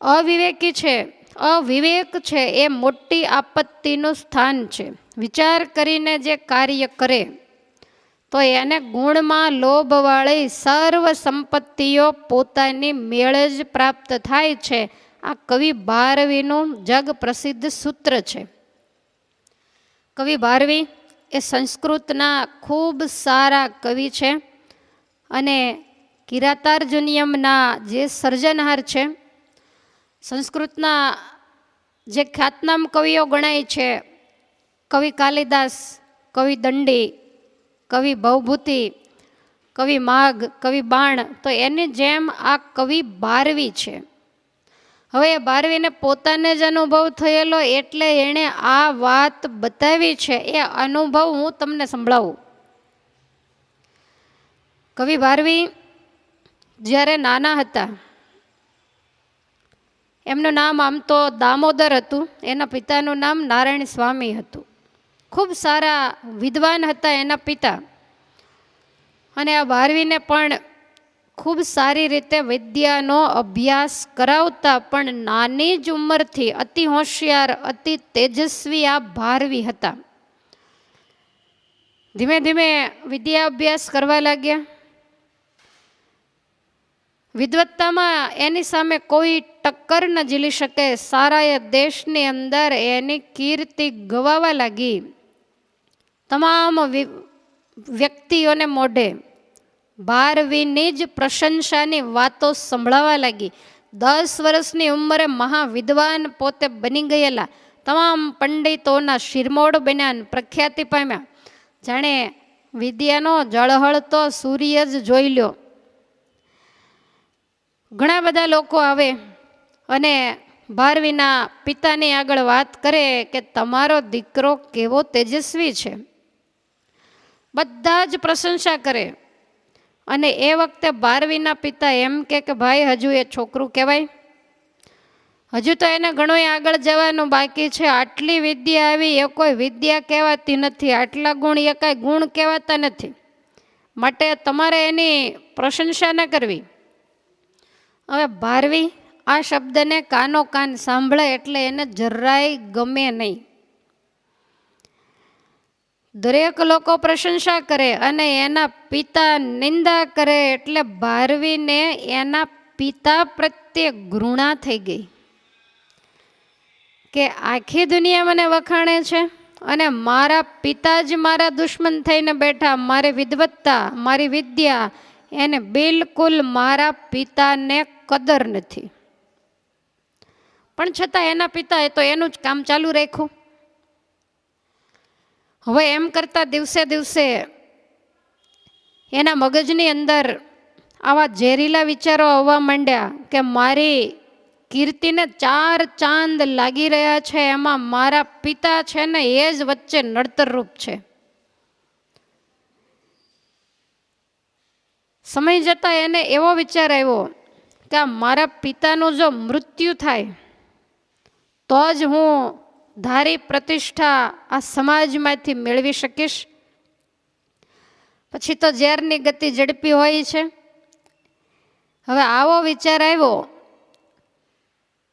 અવિવેકી છે. અવિવેક છે એ મોટી આપત્તિનું સ્થાન છે. વિચાર કરીને જે કાર્ય કરે, તો એને ગુણમાં લોભવાળી સર્વ સંપત્તિઓ પોતાની મેળે જ પ્રાપ્ત થાય છે. આ કવિ ભારવીનું જગ પ્રસિદ્ધ સૂત્ર છે. કવિ ભારવી એ સંસ્કૃતના ખૂબ સારા કવિ છે અને કિરાતાર્જુનિયમના જે સર્જનહાર છે સંસ્કૃતના જે ખ્યાતનામ કવિઓ ગણાય છે, કવિ કાલિદાસ, કવિ દંડી, કવિ ભવભૂતિ, કવિ માઘ, કવિ બાણ, તો એની જેમ આ કવિ બારવી છે. હવે એ બારવીને પોતાને જ અનુભવ થયેલો એટલે એણે આ વાત બતાવી છે, એ અનુભવ હું તમને સંભળાવું. કવિ ભારવી જ્યારે નાના હતા એમનું નામ આમ તો દામોદર હતું. એના પિતાનું નામ નારાયણ સ્વામી હતું. ખૂબ સારા વિદ્વાન હતા એના પિતા. અને આ ભારવીને પણ ખૂબ સારી રીતે વિદ્યાનો અભ્યાસ કરાવતા પણ નાની જ ઉંમરથી અતિ હોશિયાર, અતિ તેજસ્વી આ ભારવી હતા. ધીમે ધીમે વિદ્યા અભ્યાસ કરવા લાગ્યા. વિદવત્તામાં એની સામે કોઈ ટક્કર ન ઝીલી શકે. સારા એ દેશની અંદર એની કીર્તિ ગવાવા લાગી. તમામ વ્યક્તિઓને મોઢે ભારવીની જ પ્રશંસાની વાતો સંભળાવા લાગી. દસ વર્ષની ઉંમરે મહાવિદ્વાન પોતે બની ગયેલા. તમામ પંડિતોના શિરમોડ બન્યા પ્રખ્યાતિ પામ્યા. જાણે વિદ્યાનો જળહળતો સૂર્ય જ જોઈ લ્યો. ઘણા બધા લોકો આવે અને ભારવીના પિતાની આગળ વાત કરે કે તમારો દીકરો કેવો તેજસ્વી છે. બધા જ પ્રશંસા કરે. અને એ વખતે ભારવીના પિતા એમ કે કે ભાઈ હજુ એ છોકરું કહેવાય. હજુ તો એને ઘણું આગળ જવાનું બાકી છે. આટલી વિદ્યા આવી એ કોઈ વિદ્યા કહેવાતી નથી. આટલા ગુણ એ કાંઈ ગુણ કહેવાતા નથી. માટે તમારે એની પ્રશંસા ન કરવી. હવે ભારવી આ શબ્દને કાનો કાન સાંભળે એટલે એને જરાય ગમે નહીં. દરેક લોકો પ્રશંસા કરે અને એના પિતા નિંદા કરે એટલે ભારવીને એના પિતા પ્રત્યે ઘૃણા થઈ ગઈ. કે આખી દુનિયા મને વખાણે છે અને મારા પિતા જ મારા દુશ્મન થઈને બેઠા, મારી વિદવત્તા મારી વિદ્યા, એને બિલકુલ મારા પિતાને કદર નથી. પણ છતાં એના પિતાએ તો એનું જ કામ ચાલુ રાખ્યું. હવે એમ કરતાં દિવસે દિવસે એના મગજની અંદર આવા ઝેરીલા વિચારો આવવા માંડ્યા કે મારી કીર્તિને ચાર ચાંદ લાગી રહ્યા છે, એમાં મારા પિતા છે ને એ જ વચ્ચે નડતરરૂપ છે. સમય જતાં એને એવો વિચાર આવ્યો કે મારા પિતાનું જો મૃત્યુ થાય તો જ હું ધારી પ્રતિષ્ઠા આ સમાજમાંથી મેળવી શકીશ. પછી તો ઝેરની ગતિ ઝડપી હોય છે. હવે આવો વિચાર આવ્યો.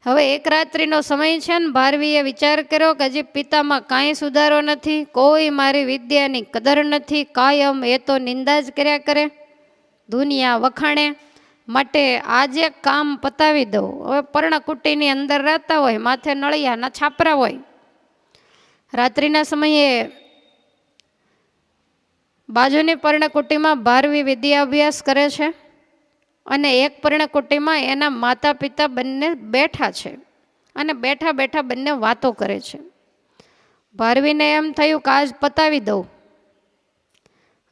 હવે એક રાત્રિનો સમય છે ને, ભારવીએ વિચાર કર્યો કે હજી પિતામાં કાંઈ સુધારો નથી, કોઈ મારી વિદ્યાની કદર નથી, કાયમ એ તો નિંદા જ કર્યા કરે, દુનિયા વખાણે. માટે આજે કામ પતાવી દઉં. હવે પર્ણકુટીની અંદર રહેતા હોય, માથે નળિયાના છાપરા હોય. રાત્રિના સમયે બાજુની પર્ણકુટીમાં ભારવી વિદ્યા અભ્યાસ કરે છે અને એક પર્ણકુટીમાં એના માતા પિતા બંને બેઠા છે અને બેઠા બેઠા બંને વાતો કરે છે. ભારવીને એમ થયું કે આજ પતાવી દઉં.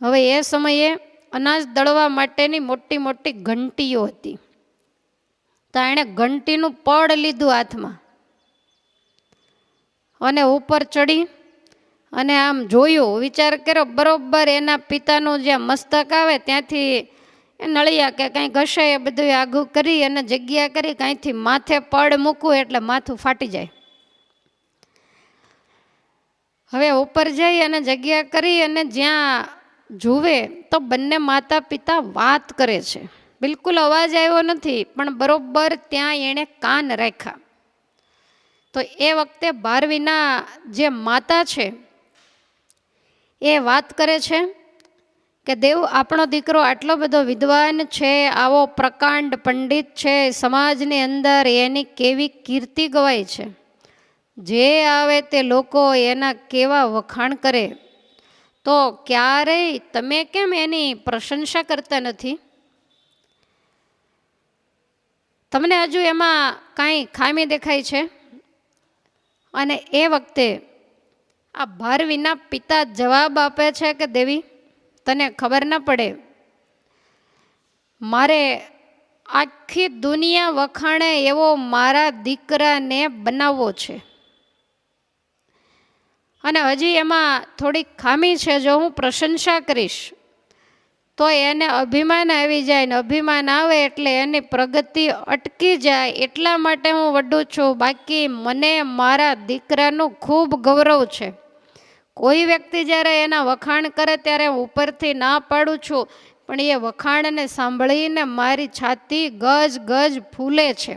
હવે એ સમયે અનાજ દળવા માટેની મોટી મોટી ઘંટીઓ હતી. તો એણે ઘંટીનું પડ લીધું હાથમાં. અને ઉપર ચડી અને આમ જોયું, વિચાર કર્યો, બરોબર એના પિતાનું જ્યાં મસ્તક આવે ત્યાંથી એ નળિયા કે કંઈ ઘસે એ બધું આઘું કરી અને જગ્યા કરી કાંઈથી માથે પડ મૂકવું એટલે માથું ફાટી જાય. હવે ઉપર જઈ અને જગ્યા કરી અને જ્યાં જુએ તો બંને માતા પિતા વાત કરે છે. બિલકુલ અવાજ આવ્યો નથી, પણ બરોબર ત્યાં એણે કાન રાખ્યા. તો એ વખતે ભારવીના જે માતા છે, એ વાત કરે છે કે, દેવ, આપણો દીકરો આટલો બધો વિદ્વાન છે, આવો પ્રકાંડ પંડિત છે, સમાજની અંદર એની કેવી કીર્તિ ગવાય છે. જે આવે તે લોકો એના કેવા વખાણ કરે. તો ક્યારેય તમે કેમ એની પ્રશંસા કરતા નથી? તમને હજુ એમાં કાંઈ ખામી દેખાય છે? અને એ વખતે આ ભાર વિના પિતા જવાબ આપે છે કે દેવી? તને ખબર ન પડે. મારે આખી દુનિયા વખાણે એવો મારા દીકરાને બનાવવો છે. અને હજી એમાં થોડીક ખામી છે, જો હું પ્રશંસા કરીશ, તો એને અભિમાન આવી જાય ને અભિમાન આવે એટલે એની પ્રગતિ અટકી જાય, એટલા માટે હું વડું છું. બાકી મને મારા દીકરાનું ખૂબ ગૌરવ છે. કોઈ વ્યક્તિ જ્યારે એના વખાણ કરે ત્યારે હું ઉપરથી ના પાડું છું, પણ એ વખાણને સાંભળીને મારી છાતી ગજ ગજ ફૂલે છે.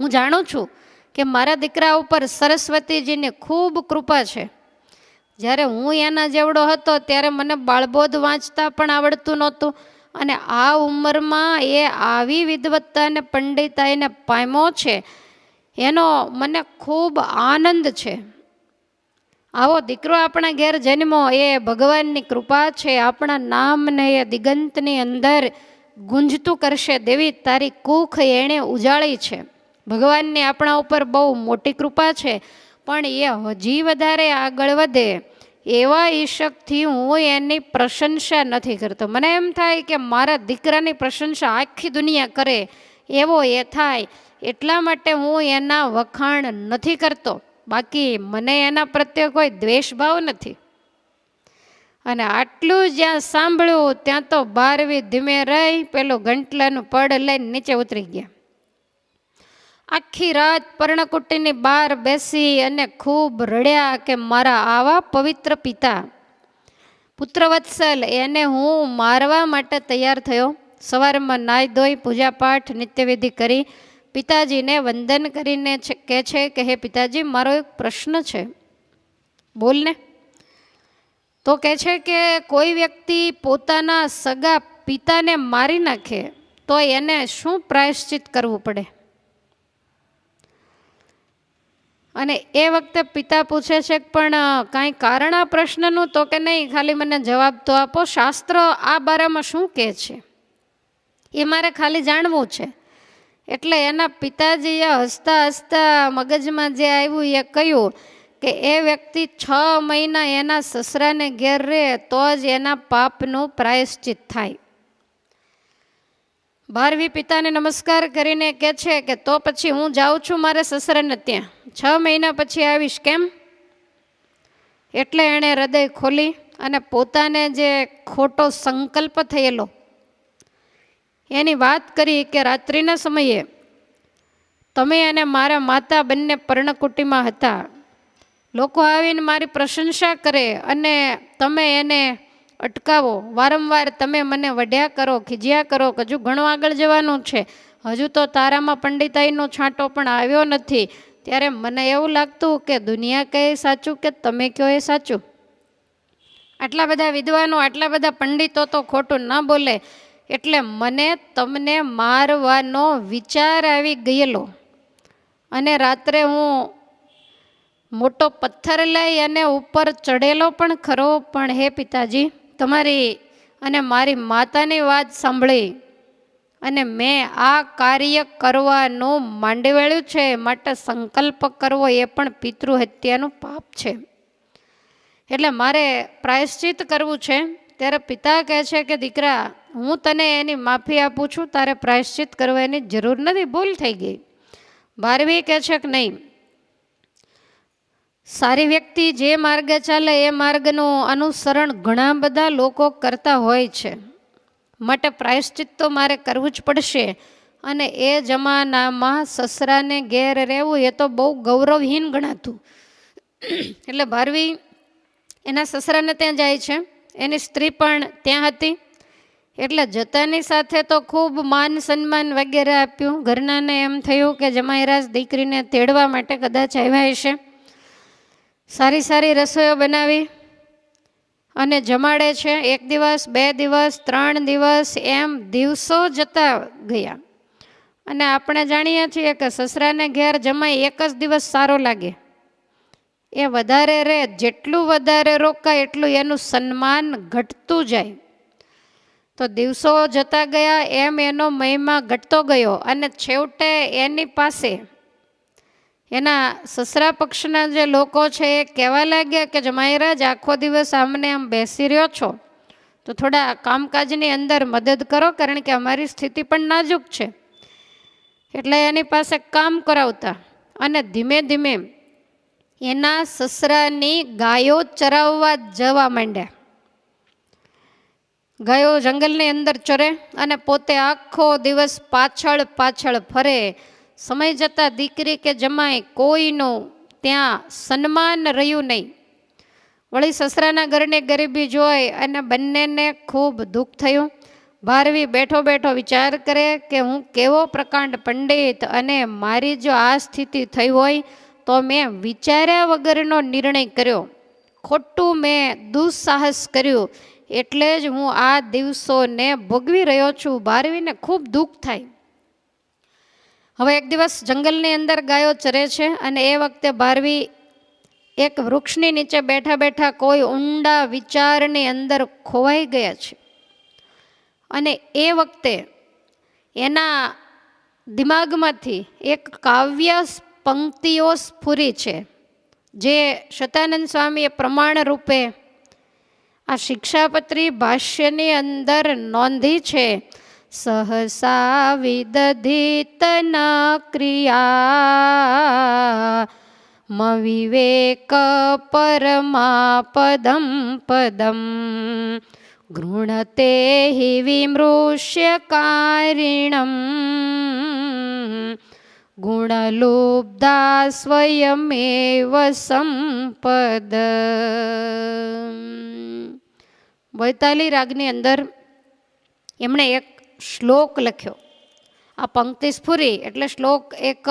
હું જાણું છું કે મારા દીકરા ઉપર સરસ્વતીજીની ખૂબ કૃપા છે. જ્યારે હું એના જેવડો હતો ત્યારે મને બાળબોધ વાંચતા પણ આવડતું નહોતું અને આ ઉંમરમાં એ આવી વિદવત્તા અને પંડિતાઈને પામ્યો છે, એનો મને ખૂબ આનંદ છે. આવો દીકરો આપણા ઘેર જન્મો એ ભગવાનની કૃપા છે, આપણા નામને એ દિગંતની અંદર ગુંજતું કરશે દેવી તારી કુખ એણે ઉજાળી છે. ભગવાનની આપણા ઉપર બહુ મોટી કૃપા છે, પણ એ હજી વધારે આગળ વધે એવા ઈશકથી હું એની પ્રશંસા નથી કરતો. મને એમ થાય કે મારા દીકરાની પ્રશંસા આખી દુનિયા કરે એવો એ થાય, એટલા માટે હું એના વખાણ નથી કરતો. બાકી મને એના પ્રત્યે કોઈ દ્વેષભાવ નથી. અને આટલું જ્યાં સાંભળ્યું ત્યાં તો બારવી ધીમે રહી, પેલું ગંટલાનું પડ લઈને નીચે ઉતરી ગયા. આખી રાત પર્ણકુટીની બહાર બેસી અને ખૂબ રડ્યા કે મારા આવા પવિત્ર પિતા. પુત્રવત્સલ, એને હું મારવા માટે તૈયાર થયો. સવારમાં નાહી ધોઈ, પૂજાપાઠ, નિત્યવિધિ કરી. પિતાજીને વંદન કરીને કહે છે કે, હે પિતાજી, મારો એક પ્રશ્ન છે. બોલને તો કહે છે કે, કોઈ વ્યક્તિ પોતાના સગા પિતાને મારી નાખે તો એને શું પ્રાયશ્ચિત કરવું પડે? અને એ વખતે પિતા પૂછે છે પણ કાંઈ કારણ આ પ્રશ્નનું? તો કે નહીં, ખાલી મને જવાબ તો આપો. શાસ્ત્ર આ બારામાં શું કહે છે? એ મારે ખાલી જાણવું છે. એટલે એના પિતાજીએ હસતા હસતા મગજમાં જે આવ્યું એ કહ્યું કે એ વ્યક્તિ છ મહિના એના સસરાને ઘેર રહે, તો જ એના પાપનું પ્રાયશ્ચિત થાય. ભારવી પિતાને નમસ્કાર કરીને કહે છે કે તો પછી હું જાઉં છું મારે સસરાને ત્યાં. છ મહિના પછી આવીશ કેમ? એટલે એણે હૃદય ખોલી અને પોતાને જે ખોટો સંકલ્પ થયેલો, એની વાત કરી કે રાત્રિના સમયે તમે અને મારા માતા બંને પર્ણકુટીમાં હતા. લોકો આવીને મારી પ્રશંસા કરે અને તમે એને અટકાવો. વારંવાર તમે મને વઢ્યા કરો, ખીજ્યા કરો હજુ ઘણું આગળ જવાનું છે. હજુ તો તારામાં પંડિતાઈનો છાંટો પણ આવ્યો નથી. ત્યારે મને એવું લાગતું કે દુનિયા કહે સાચું કે તમે કહો એ સાચું? આટલા બધા વિદ્વાનો, આટલા બધા પંડિતો તો ખોટું ન બોલે. એટલે મને તમને મારવાનો વિચાર આવી ગયેલો. અને રાત્રે હું મોટો પથ્થર લઈ અને ઉપર ચડેલો પણ ખરો. પણ હે પિતાજી તમારી અને મારી માતાની વાત સાંભળી અને મેં આ કાર્ય કરવાનું માંડી વળ્યું છે, માટે સંકલ્પ કરવો એ પણ પિતૃ હત્યાનું પાપ છે. એટલે મારે પ્રાયશ્ચિત કરવું છે, ત્યારે પિતા કહે છે કે, દીકરા, હું તને એની માફી આપું છું, તારે પ્રાયશ્ચિત કરવાની જરૂર નથી, ભૂલ થઈ ગઈ. બારવી કહે છે કે, નહીં સારી વ્યક્તિ જે માર્ગે ચાલે એ માર્ગનું અનુસરણ ઘણા બધા લોકો કરતા હોય છે. માટે પ્રાયશ્ચિત તો મારે કરવું જ પડશે. અને એ જમાનામાં સસરાને ઘેર રહેવું એ તો બહુ ગૌરવહીન ગણાતું. એટલે ભારવી, એના સસરાને ત્યાં જાય છે. એની સ્ત્રી પણ ત્યાં હતી. એટલે જતાની સાથે તો ખૂબ માન સન્માન વગેરે આપ્યું. ઘરનાને એમ થયું કે જમાઈરાજ દીકરીને તેડવા માટે કદાચ આવ્યા હશે. સારી સારી રસોઈઓ બનાવી અને જમાડે છે. એક દિવસ, બે દિવસ, ત્રણ દિવસ એમ દિવસો જતા ગયા. અને આપણે જાણીએ છીએ કે સસરાને ઘેર જમાય એક જ દિવસ સારો લાગે. એ વધારે રહે જેટલું વધારે રોકાય એટલું એનું સન્માન ઘટતું જાય. તો દિવસો જતા ગયા, એમ એનો મહિમા ઘટતો ગયો અને છેવટે એની પાસે એના સસરા પક્ષના જે લોકો છે એ કહેવા લાગ્યા કે જમાઈરાજ આખો દિવસ આમને આમ બેસી રહ્યો છો, તો થોડા કામકાજની અંદર મદદ કરો, કારણ કે અમારી સ્થિતિ પણ નાજુક છે. એટલે એની પાસે કામ કરાવતા અને ધીમે ધીમે એના સસરાની ગાયો ચરાવવા જવા માંડ્યા. ગાયો જંગલની અંદર ચરે અને પોતે આખો દિવસ પાછળ પાછળ ફરે સમય જતાં દીકરી કે જમાય કોઈનું ત્યાં સન્માન રહ્યું નહીં. વળી સસરાના ઘરની ગરીબી જોઈ અને બંનેને ખૂબ દુઃખ થયું. ભારવી બેઠો બેઠો વિચાર કરે કે હું કેવો પ્રકાંડ પંડિત અને મારી જો આ સ્થિતિ થઈ હોય તો મેં વિચાર્યા વગરનો નિર્ણય કર્યો. ખોટું મેં દુઃસાહસ કર્યું. એટલે જ હું આ દિવસોને ભોગવી રહ્યો છું. ભારવીને ખૂબ દુઃખ થાય. હવે એક દિવસ જંગલની અંદર ગાયો ચરે છે અને એ વખતે ભારવી એક વૃક્ષની નીચે બેઠા બેઠા કોઈ ઊંડા વિચારની અંદર ખોવાઈ ગયા છે. અને એ વખતે એના દિમાગમાંથી એક કાવ્ય પંક્તિઓ સ્ફુરી છે, જે શતાનંદ સ્વામીએ પ્રમાણ રૂપે આ શિક્ષાપત્રી ભાષ્યની અંદર નોંધી છે સહસા વિદધિત ન ક્રિયા મવિવેક પરમાપદમ પદમ ગૃણતે હિ વિમૃશ્ય કારિણમ ગુણલુબ્ધા સ્વયમેવ સંપદ વૈતાલી રાગની અંદર એમણે એક શ્લોક લખ્યો. આ પંક્તિ સ્ફુરી એટલે શ્લોક એક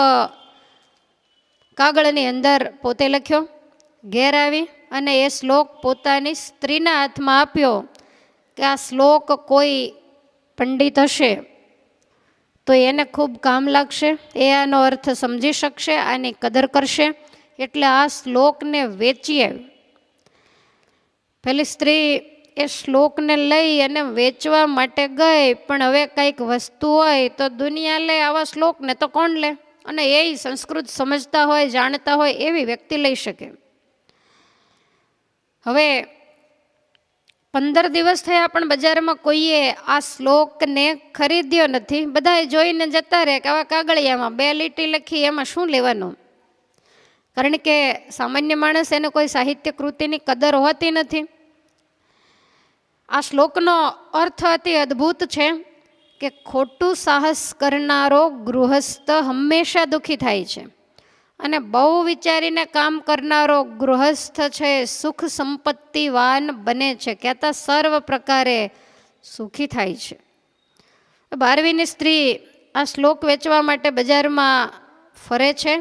કાગળની અંદર પોતે લખ્યો. ઘેર આવી અને એ શ્લોક પોતાની સ્ત્રીના હાથમાં આપ્યો કે આ શ્લોક કોઈ પંડિત હશે. તો એને ખૂબ કામ લાગશે. એ આનો અર્થ સમજી શકશે, આની કદર કરશે. એટલે આ શ્લોકને વેચી આવ્યું પેલી સ્ત્રી એ શ્લોકને લઈ અને વેચવા માટે ગઈ, પણ હવે કંઈક વસ્તુ હોય તો દુનિયા લે આવા શ્લોકને તો કોણ લે? અને એ સંસ્કૃત સમજતા હોય, જાણતા હોય એવી વ્યક્તિ લઈ શકે. હવે પંદર દિવસ થયા પણ બજારમાં કોઈએ આ શ્લોકને ખરીદ્યો નથી. બધાએ જોઈને જતા રહે કે આવા કાગળિયામાં બે લીટી લખી એમાં શું લેવાનું? કારણ કે સામાન્ય માણસ એને કોઈ સાહિત્ય કૃતિની કદર હોતી નથી. આ શ્લોકનો અર્થ અતિ અદ્ભુત છે કે ખોટું સાહસ કરનારો ગૃહસ્થ હંમેશા દુઃખી થાય છે. અને બહુ વિચારીને કામ કરનારો ગૃહસ્થ છે, સુખ સંપત્તિવાન બને છે, કહેતા સર્વ પ્રકારે સુખી થાય છે. બારવીની સ્ત્રી આ શ્લોક વેચવા માટે બજારમાં ફરે છે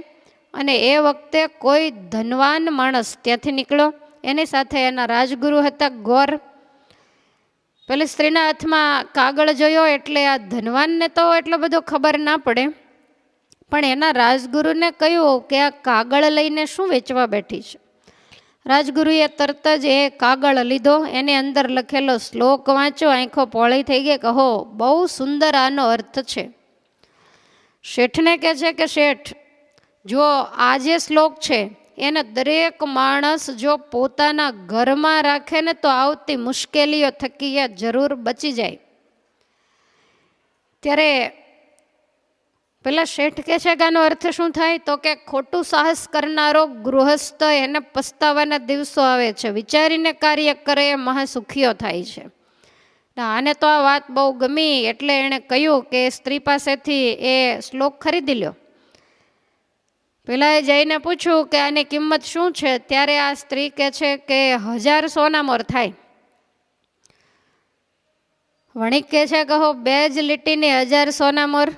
અને એ વખતે કોઈ ધનવાન માણસ ત્યાંથી નીકળ્યો. એની સાથે એના રાજગુરુ હતા ગોર. પેલી સ્ત્રીના હાથમાં કાગળ જોયો એટલે આ ધનવાનને તો એટલો બધો ખબર ના પડે. પણ એના રાજગુરુને કહ્યું કે આ કાગળ લઈને શું વેચવા બેઠી છે? રાજગુરુએ તરત જ એ કાગળ લીધો, એની અંદર લખેલો શ્લોક વાંચો આંખો પોળી થઈ ગઈ કહો બહુ સુંદર આનો અર્થ છે. શેઠને કહે છે કે શેઠ જો આ જે શ્લોક છે એને દરેક માણસ જો પોતાના ઘરમાં રાખે ને તો આવતી મુશ્કેલીઓ થકી એ જરૂર બચી જાય. ત્યારે પેલા શેઠ કે છે આનો અર્થ શું થાય? તો કે ખોટું સાહસ કરનારો ગૃહસ્થ એને પસ્તાવાના દિવસો આવે છે. વિચારીને કાર્ય કરે એ મહાસુખીઓ થાય છે. આને તો આ વાત બહુ ગમી એટલે એણે કહ્યું કે સ્ત્રી પાસેથી એ શ્લોક ખરીદી લ્યો. પેલાએ જઈને પૂછ્યું કે આની કિંમત શું છે? ત્યારે આ સ્ત્રી કહે છે કે હજાર સોનામોર થાય. વણિક કહે છે કહો બે જ લીટીની હજાર સોનામોર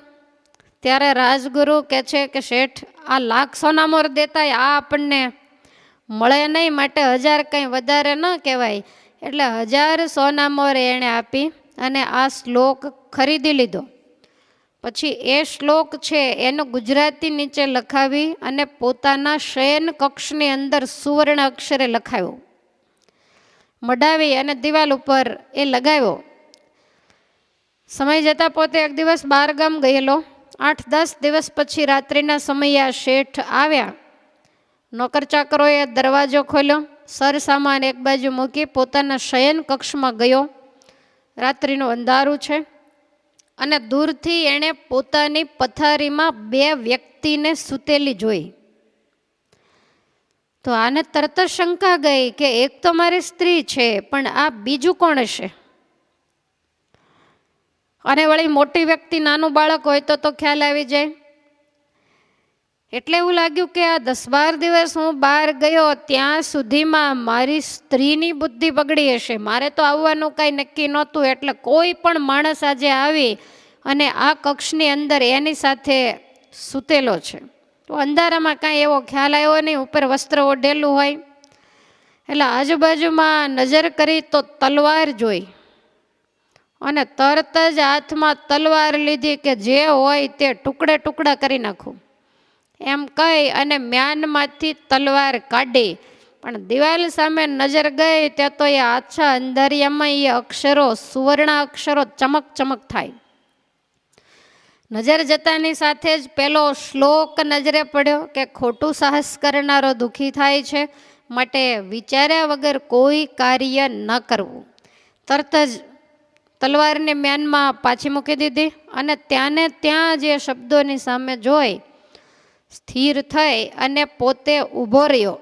ત્યારે રાજગુરુ કહે છે કે શેઠ, આ લાખ સોનામોર દેતાય, આ આપણને મળે નહીં, માટે હજાર કંઈ વધારે ન કહેવાય. એટલે હજાર સોનામોર એણે આપી અને આ શ્લોક ખરીદી લીધો. પછી એ શ્લોક છે, એનો ગુજરાતી નીચે લખાવી અને પોતાના શયન કક્ષની અંદર સુવર્ણ અક્ષરે લખાવ્યો મડાવી અને દિવાલ ઉપર એ લગાવ્યો. સમય જતાં પોતે એક દિવસ બહારગામ ગયેલો. આઠ દસ દિવસ પછી રાત્રિના સમયે આ શેઠ આવ્યા. નોકર ચાકરોએ દરવાજો ખોલ્યો સર સામાન એક બાજુ મૂકી પોતાના શયન કક્ષમાં ગયો. રાત્રિનું અંધારું છે. અને દૂરથી એણે પોતાની પથારીમાં બે વ્યક્તિને સૂતેલી જોઈ. તો આને તરત જ શંકા ગઈ કે એક તો મારી સ્ત્રી છે, પણ આ બીજું કોણ હશે? અને વળી મોટી વ્યક્તિ, નાનું બાળક હોય તો તો ખ્યાલ આવી જાય. એટલે એવું લાગ્યું કે આ દસ બાર દિવસ હું બહાર ગયો, ત્યાં સુધીમાં મારી સ્ત્રીની બુદ્ધિ બગડી હશે. મારે તો આવવાનું કાંઈ નક્કી નહોતું, એટલે કોઈ પણ માણસ આજે આવી અને આ કક્ષની અંદર એની સાથે સૂતેલો છે. તો અંધારામાં કાંઈ એવો ખ્યાલ આવ્યો નહીં, ઉપર વસ્ત્ર ઓઢેલું હોય. એટલે આજુબાજુમાં નજર કરી તો તલવાર જોઈ. અને તરત જ હાથમાં તલવાર લીધી કે જે હોય તે ટુકડે ટુકડા કરી નાખું. એમ કહી અને મ્યાનમાંથી તલવાર કાઢી. પણ દિવાલ સામે નજર ગઈ ત્યાં તો એ આછા અંધારિયામાં એ અક્ષરો, સુવર્ણ અક્ષરો ચમક ચમક થાય. નજર જતાની સાથે જ પેલો શ્લોક નજરે પડ્યો કે ખોટું સાહસ કરનારો દુઃખી થાય છે, માટે વિચાર્યા વગર કોઈ કાર્ય ન કરવું. તરત જ તલવારને મ્યાનમાં પાછી મૂકી દીધી અને ત્યાંને ત્યાં જે શબ્દોની સામે જોઈ સ્થિર થઈ અને પોતે ઊભો રહ્યો.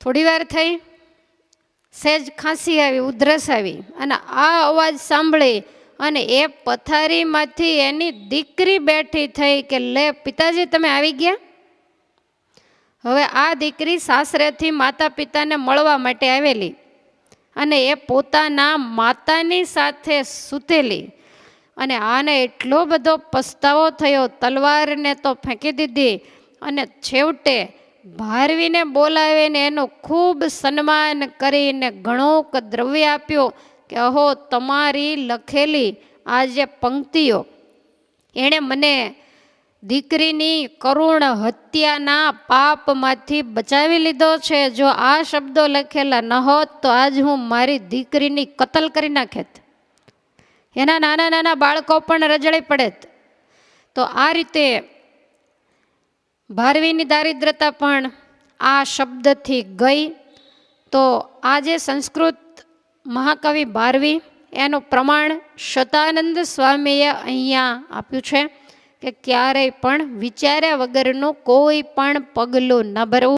થોડી વાર થઈ સહેજ ખાંસી આવી, ઉધરસ આવી અને આ અવાજ સાંભળી અને એ પથારીમાંથી એની દીકરી બેઠી થઈ કે, લે પિતાજી, તમે આવી ગયા? હવે આ દીકરી સાસરેથી માતા પિતાને મળવા માટે આવેલી અને એ પોતાના માતાની સાથે સૂતેલી. અને આને એટલો બધો પસ્તાવો થયો, તલવારને તો ફેંકી દીધી અને છેવટે ભારવીને બોલાવીને એનું ખૂબ સન્માન કરીને ઘણુંક દ્રવ્ય આપ્યું કે, અહો, તમારી લખેલી આ જે પંક્તિઓ, એણે મને દીકરીની કરુણ હત્યાના પાપમાંથી બચાવી લીધો છે. જો આ શબ્દો લખેલા ન હોત તો આજ હું મારી દીકરીની કતલ કરી નાખેત. એના નાના નાના બાળકો પણ રજળી પડે તો આ રીતે ભારવીની દારિદ્રતા પણ આ શબ્દથી ગઈ. તો આ જે સંસ્કૃત મહાકવિ ભારવી એનું પ્રમાણ શતાનંદ સ્વામીએ અહીંયા આપ્યું છે કે ક્યારેય પણ વિચાર્યા વગરનું કોઈ પણ પગલું ન ભરવું.